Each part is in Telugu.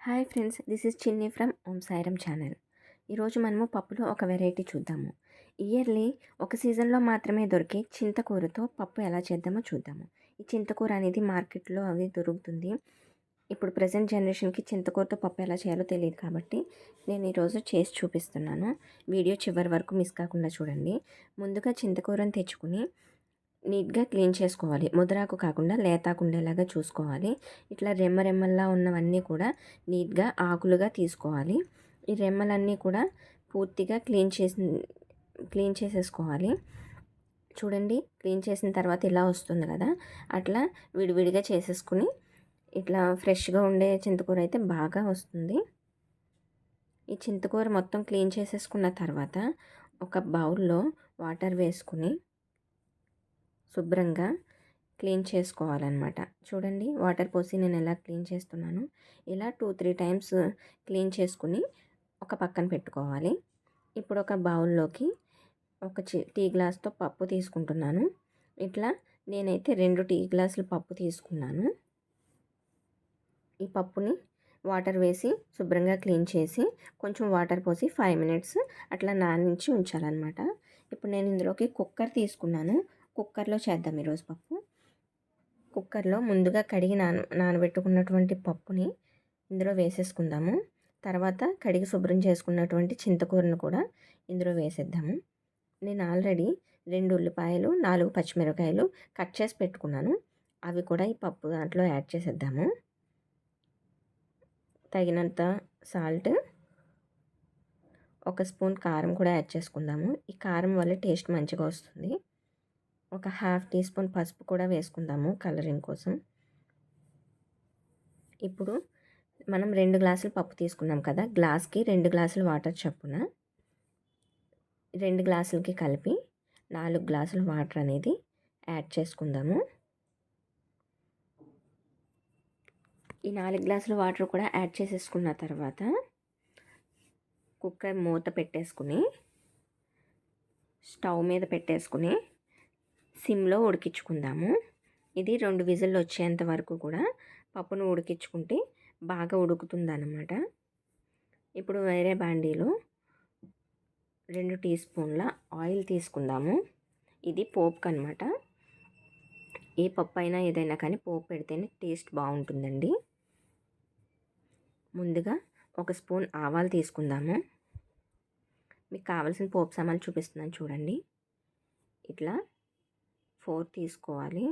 Hi friends this is Chinni from Om Sairam channel. ఈరోజు మనము పప్పులో ఒక వెరైటీ చూద్దాము. ఇయర్లీ ఒక సీజన్లో మాత్రమే దొరికే చింతకూరతో పప్పు ఎలా చేద్దామో చూద్దాము. ఈ చింతకూర అనేది మార్కెట్లో అది దొరుకుతుంది. ఇప్పుడు ప్రజెంట్ జనరేషన్కి చింతకూరతో పప్పు ఎలా చేయాలో తెలియదు కాబట్టి నేను ఈరోజు చేసి చూపిస్తున్నాను. వీడియో చివరి వరకు మిస్ కాకుండా చూడండి. ముందుగా చింతకూరను తెచ్చుకుని నీట్గా క్లీన్ చేసుకోవాలి. ముద్రాకు కాకుండా లేతాకు ఉండేలాగా చూసుకోవాలి. ఇట్లా రెమ్మ రెమ్మల్లా ఉన్నవన్నీ కూడా నీట్గా ఆకులుగా తీసుకోవాలి. ఈ రెమ్మలన్నీ కూడా పూర్తిగా క్లీన్ చేసి క్లీన్ చేసేసుకోవాలి. చూడండి క్లీన్ చేసిన తర్వాత ఇలా వస్తుంది కదా? అట్లా విడివిడిగా చేసేసుకుని ఇట్లా ఫ్రెష్గా ఉండే చింతకూర అయితే బాగా వస్తుంది. ఈ చింతకూర మొత్తం క్లీన్ చేసేసుకున్న తర్వాత ఒక బౌల్లో వాటర్ వేసుకుని శుభ్రంగా క్లీన్ చేసుకోవాలన్నమాట. చూడండి వాటర్ పోసి నేను ఎలా క్లీన్ చేస్తున్నాను. ఇలా టూ త్రీ టైమ్స్ క్లీన్ చేసుకుని ఒక పక్కన పెట్టుకోవాలి. ఇప్పుడు ఒక బౌల్లోకి ఒక టీ గ్లాస్తో పప్పు తీసుకుంటున్నాను. ఇట్లా నేనైతే రెండు టీ గ్లాసులు పప్పు తీసుకున్నాను. ఈ పప్పుని వాటర్ వేసి శుభ్రంగా క్లీన్ చేసి కొంచెం వాటర్ పోసి ఫైవ్ మినిట్స్ అట్లా నానించి ఉంచాలన్నమాట. ఇప్పుడు నేను ఇందులోకి కుక్కర్ తీసుకున్నాను. కుక్కర్లో చేద్దాం ఈరోజు పప్పు. కుక్కర్లో ముందుగా కడిగి నాన నానబెట్టుకున్నటువంటి పప్పుని ఇందులో వేసేసుకుందాము. తర్వాత కడిగి శుభ్రం చేసుకున్నటువంటి చింతకూరను కూడా ఇందులో వేసేద్దాము. నేను ఆల్రెడీ రెండు ఉల్లిపాయలు నాలుగు పచ్చిమిరపకాయలు కట్ చేసి పెట్టుకున్నాను. అవి కూడా ఈ పప్పు దాంట్లో యాడ్ చేసేద్దాము. తగినంత సాల్ట్ ఒక స్పూన్ కారం కూడా యాడ్ చేసుకుందాము. ఈ కారం వల్ల టేస్ట్ మంచిగా వస్తుంది. ఒక హాఫ్ టీ స్పూన్ పసుపు కూడా వేసుకుందాము కలరింగ్ కోసం. ఇప్పుడు మనం రెండు గ్లాసులు పప్పు తీసుకున్నాం కదా గ్లాస్కి రెండు గ్లాసులు వాటర్ చొప్పున రెండు గ్లాసులకి కలిపి నాలుగు గ్లాసులు వాటర్ అనేది యాడ్ చేసుకుందాము. ఈ నాలుగు గ్లాసులు వాటర్ కూడా యాడ్ చేసేసుకున్న తర్వాత కుక్కర్ మూత పెట్టేసుకుని స్టవ్ మీద పెట్టేసుకుని సిమ్లో ఉడికించుకుందాము. ఇది రెండు విజిల్లు వచ్చేంత వరకు కూడా పప్పును ఉడికించుకుంటే బాగా ఉడుకుతుందన్నమాట. ఇప్పుడు వేరే బాండీలో రెండు టీ స్పూన్ల ఆయిల్ తీసుకుందాము. ఇది పోపుకి అనమాట ఏ పప్పు అయినా ఏదైనా కానీ పోపు పెడితేనే టేస్ట్ బాగుంటుందండి. ముందుగా ఒక స్పూన్ ఆవాలు తీసుకుందాము. మీకు కావాల్సిన పోపు సామాన్లు చూపిస్తున్నాను చూడండి. ఇట్లా ఫోర్ తీసుకోవాలి.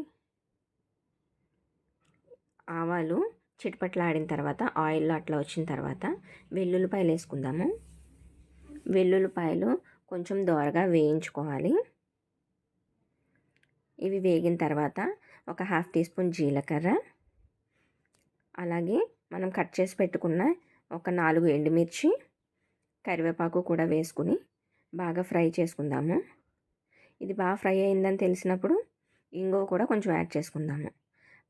ఆవాలు చిటపట్లాడిన తర్వాత ఆయిల్లో అట్లా వచ్చిన తర్వాత వెల్లుల్లిపాయలు వేసుకుందాము వెల్లుల్లిపాయలు కొంచెం దోరగా వేయించుకోవాలి. ఇవి వేగిన తర్వాత ఒక హాఫ్ టీ స్పూన్ జీలకర్ర. అలాగే మనం కట్ చేసి పెట్టుకున్న ఒక నాలుగు ఎండుమిర్చి కరివేపాకు కూడా వేసుకుని బాగా ఫ్రై చేసుకుందాము. ఇది బాగా ఫ్రై అయిందని తెలిసినప్పుడు ఇంగువ కూడా కొంచెం యాడ్ చేసుకుందాము.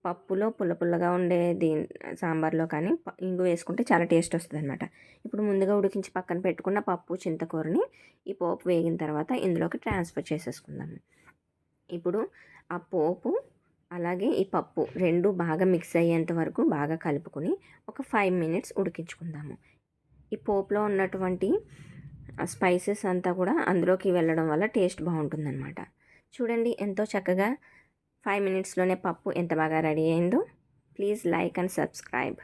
పప్పులో పుల్ల పుల్లగా ఉండే దీని సాంబార్లో కానీ ఇంగు వేసుకుంటే చాలా టేస్ట్ వస్తుంది అనమాట ఇప్పుడు ముందుగా ఉడికించి పక్కన పెట్టుకున్న పప్పు చింతకూరని ఈ పోపు వేగిన తర్వాత ఇందులోకి ట్రాన్స్ఫర్ చేసేసుకుందాము ఇప్పుడు ఆ పోపు అలాగే ఈ పప్పు రెండు బాగా మిక్స్ అయ్యేంత వరకు బాగా కలుపుకొని ఒక ఫైవ్ మినిట్స్ ఉడికించుకుందాము. ఈ పోపులో ఉన్నటువంటి స్పైసెస్ అంతా కూడా అందులోకి వెళ్ళడం వల్ల టేస్ట్ బాగుంటుందన్నమాట. చూడండి ఎంతో చక్కగా ఫైవ్ మినిట్స్లోనే పప్పు ఎంత బాగా రెడీ అయిందో. Please like and subscribe.